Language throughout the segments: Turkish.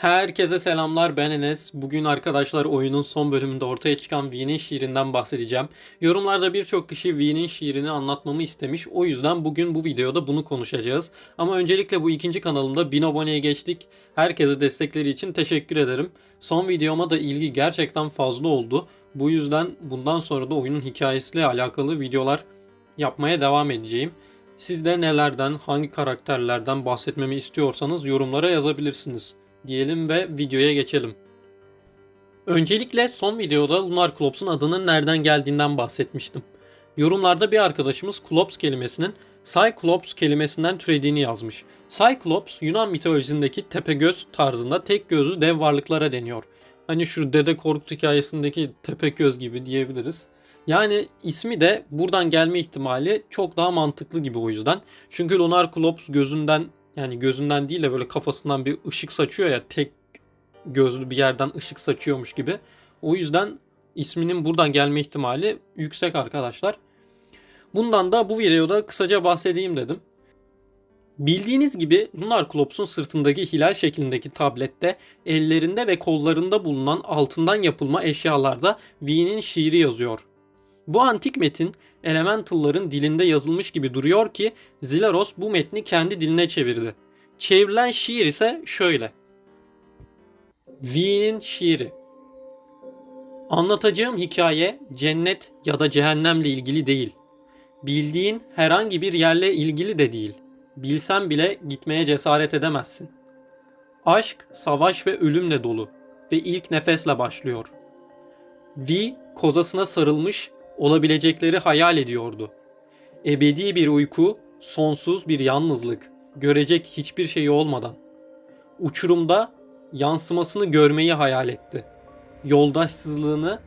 Herkese selamlar ben Enes. Bugün arkadaşlar oyunun son bölümünde ortaya çıkan V'nin şiirinden bahsedeceğim. Yorumlarda birçok kişi V'nin şiirini anlatmamı istemiş. O yüzden bugün bu videoda bunu konuşacağız. Ama öncelikle bu ikinci kanalımda 1000 aboneye geçtik. Herkese destekleri için teşekkür ederim. Son videoma da ilgi gerçekten fazla oldu. Bu yüzden bundan sonra da oyunun hikayesiyle alakalı videolar yapmaya devam edeceğim. Siz de nelerden, hangi karakterlerden bahsetmemi istiyorsanız yorumlara yazabilirsiniz diyelim ve videoya geçelim. Öncelikle son videoda Lunar Klops'un adının nereden geldiğinden bahsetmiştim. Yorumlarda bir arkadaşımız Klops kelimesinin Cyclops kelimesinden türediğini yazmış. Cyclops Yunan mitolojisindeki tepegöz tarzında tek gözlü dev varlıklara deniyor. Hani şu Dede Korkut hikayesindeki tepegöz gibi diyebiliriz. Yani ismi de buradan gelme ihtimali çok daha mantıklı gibi o yüzden. Çünkü Lunar Klops gözünden yani gözünden değil de böyle kafasından bir ışık saçıyor ya tek gözlü bir yerden ışık saçıyormuş gibi. O yüzden isminin buradan gelme ihtimali yüksek arkadaşlar. Bundan da bu videoda kısaca bahsedeyim dedim. Bildiğiniz gibi Lunar Klops'un sırtındaki hilal şeklindeki tablette ellerinde ve kollarında bulunan altından yapılma eşyalarda V'nin şiiri yazıyor. Bu antik metin Elemental'ların dilinde yazılmış gibi duruyor ki Zilaros bu metni kendi diline çevirdi. Çevrilen şiir ise şöyle. V'nin şiiri. Anlatacağım hikaye cennet ya da cehennemle ilgili değil. Bildiğin herhangi bir yerle ilgili de değil. Bilsen bile gitmeye cesaret edemezsin. Aşk, savaş ve ölümle dolu ve ilk nefesle başlıyor. V kozasına sarılmış olabilecekleri hayal ediyordu. Ebedi bir uyku, sonsuz bir yalnızlık, görecek hiçbir şey olmadan. Uçurumda yansımasını görmeyi hayal etti. Yoldaşsızlığını,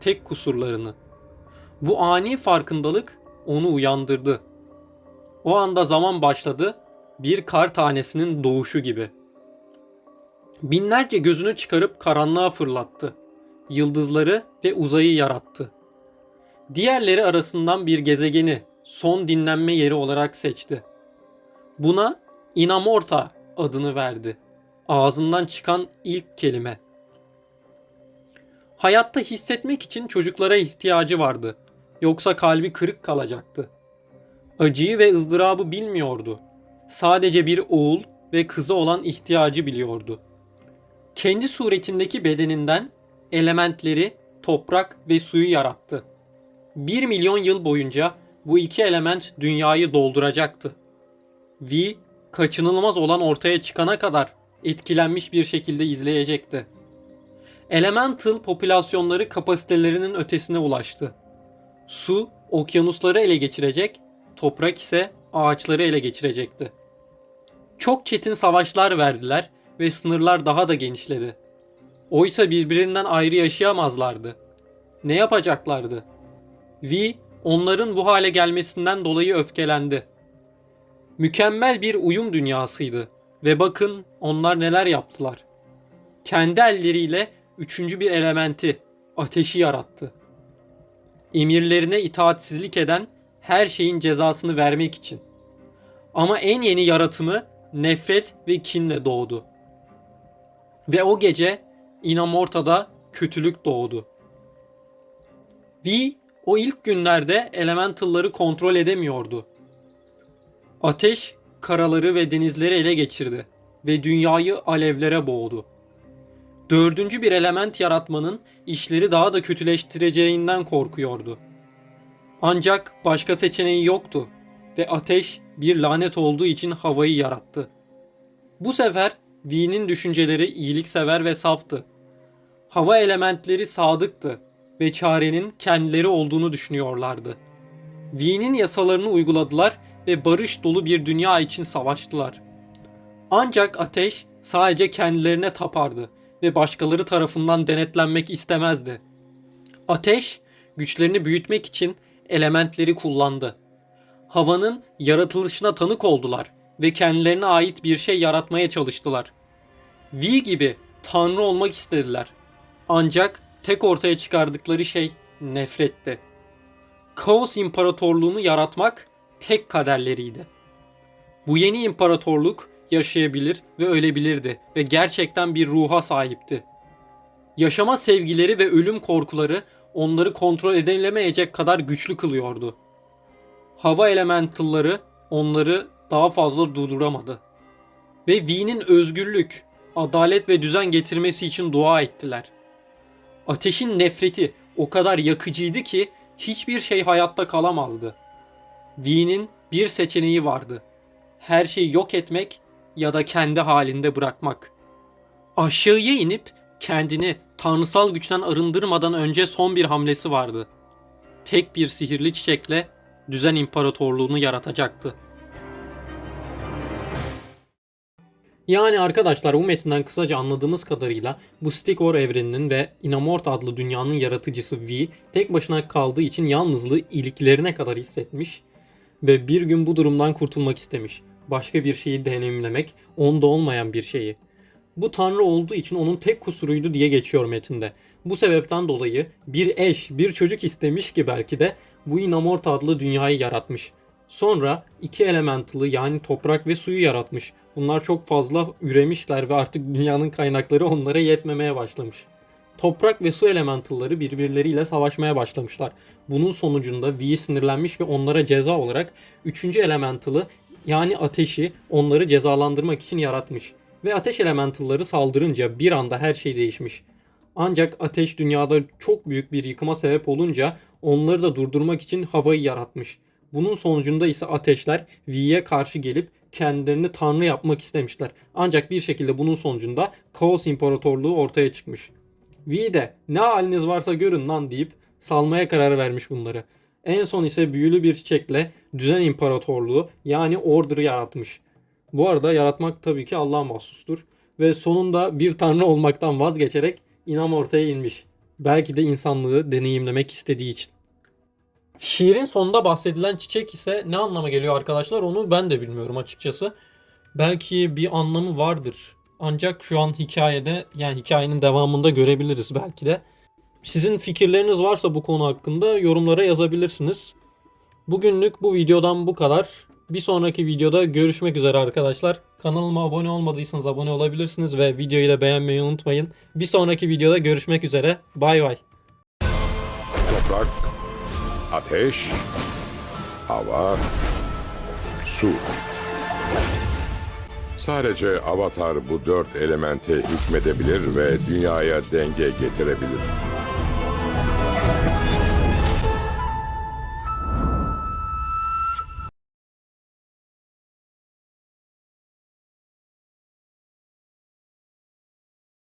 tek kusurlarını. Bu ani farkındalık onu uyandırdı. O anda zaman başladı, bir kar tanesinin doğuşu gibi. Binlerce gözünü çıkarıp karanlığa fırlattı. Yıldızları ve uzayı yarattı. Diğerleri arasından bir gezegeni son dinlenme yeri olarak seçti. Buna Inamorta adını verdi. Ağzından çıkan ilk kelime. Hayatta hissetmek için çocuklara ihtiyacı vardı. Yoksa kalbi kırık kalacaktı. Acıyı ve ızdırabı bilmiyordu. Sadece bir oğul ve kızı olan ihtiyacı biliyordu. Kendi suretindeki bedeninden elementleri, toprak ve suyu yarattı. 1 milyon yıl boyunca bu iki element dünyayı dolduracaktı. V kaçınılmaz olan ortaya çıkana kadar etkilenmiş bir şekilde izleyecekti. Elemental popülasyonları kapasitelerinin ötesine ulaştı. Su okyanusları ele geçirecek, toprak ise ağaçları ele geçirecekti. Çok çetin savaşlar verdiler ve sınırlar daha da genişledi. Oysa birbirinden ayrı yaşayamazlardı. Ne yapacaklardı? V onların bu hale gelmesinden dolayı öfkelendi. Mükemmel bir uyum dünyasıydı ve bakın onlar neler yaptılar. Kendi elleriyle üçüncü bir elementi, ateşi yarattı. Emirlerine itaatsizlik eden her şeyin cezasını vermek için. Ama en yeni yaratımı nefret ve kinle doğdu. Ve o gece Inamorta'da kötülük doğdu. V o ilk günlerde elementalları kontrol edemiyordu. Ateş karaları ve denizleri ele geçirdi ve dünyayı alevlere boğdu. Dördüncü bir element yaratmanın işleri daha da kötüleştireceğinden korkuyordu. Ancak başka seçeneği yoktu ve ateş bir lanet olduğu için havayı yarattı. Bu sefer V'nin düşünceleri iyiliksever ve saftı. Hava elementleri sadıktı ve çarenin kendileri olduğunu düşünüyorlardı. V'nin yasalarını uyguladılar ve barış dolu bir dünya için savaştılar. Ancak ateş sadece kendilerine tapardı ve başkaları tarafından denetlenmek istemezdi. Ateş güçlerini büyütmek için elementleri kullandı. Havanın yaratılışına tanık oldular ve kendilerine ait bir şey yaratmaya çalıştılar. V gibi tanrı olmak istediler. Ancak tek ortaya çıkardıkları şey nefretti. Kaos İmparatorluğunu yaratmak tek kaderleriydi. Bu yeni imparatorluk yaşayabilir ve ölebilirdi ve gerçekten bir ruha sahipti. Yaşama sevgileri ve ölüm korkuları onları kontrol edilemeyecek kadar güçlü kılıyordu. Hava elementalları onları daha fazla durduramadı. Ve V'nin özgürlük, adalet ve düzen getirmesi için dua ettiler. Ateşin nefreti o kadar yakıcıydı ki hiçbir şey hayatta kalamazdı. V'nin bir seçeneği vardı. Her şeyi yok etmek ya da kendi halinde bırakmak. Aşağıya inip kendini tanrısal güçten arındırmadan önce son bir hamlesi vardı. Tek bir sihirli çiçekle düzen imparatorluğunu yaratacaktı. Yani arkadaşlar bu metinden kısaca anladığımız kadarıyla bu Stigor evreninin ve Inamort adlı dünyanın yaratıcısı V tek başına kaldığı için yalnızlığı iliklerine kadar hissetmiş ve bir gün bu durumdan kurtulmak istemiş. Başka bir şeyi deneyimlemek, onda olmayan bir şeyi. Bu tanrı olduğu için onun tek kusuruydu diye geçiyor metinde. Bu sebepten dolayı bir eş, bir çocuk istemiş ki belki de bu Inamort adlı dünyayı yaratmış. Sonra iki elementalı yani toprak ve suyu yaratmış. Bunlar çok fazla üremişler ve artık dünyanın kaynakları onlara yetmemeye başlamış. Toprak ve su elementalları birbirleriyle savaşmaya başlamışlar. Bunun sonucunda V sinirlenmiş ve onlara ceza olarak 3. elementalı yani ateşi onları cezalandırmak için yaratmış. Ve ateş elementalları saldırınca bir anda her şey değişmiş. Ancak ateş dünyada çok büyük bir yıkıma sebep olunca onları da durdurmak için havayı yaratmış. Bunun sonucunda ise ateşler V'ye karşı gelip kendilerini tanrı yapmak istemişler. Ancak bir şekilde bunun sonucunda Kaos İmparatorluğu ortaya çıkmış. V de ne haliniz varsa görün lan deyip salmaya karar vermiş bunları. En son ise büyülü bir çiçekle düzen imparatorluğu yani Order'ı yaratmış. Bu arada yaratmak tabii ki Allah'a mahsustur. Ve sonunda bir tanrı olmaktan vazgeçerek inam ortaya inmiş. Belki de insanlığı deneyimlemek istediği için. Şiirin sonunda bahsedilen çiçek ise ne anlama geliyor arkadaşlar onu ben de bilmiyorum açıkçası. Belki bir anlamı vardır. Ancak şu an hikayede yani hikayenin devamında görebiliriz belki de. Sizin fikirleriniz varsa bu konu hakkında yorumlara yazabilirsiniz. Bugünlük bu videodan bu kadar. Bir sonraki videoda görüşmek üzere arkadaşlar. Kanalıma abone olmadıysanız abone olabilirsiniz ve videoyu da beğenmeyi unutmayın. Bir sonraki videoda görüşmek üzere. Bay bay. Ateş, hava, su. Sadece Avatar bu dört elemente hükmedebilir ve dünyaya denge getirebilir.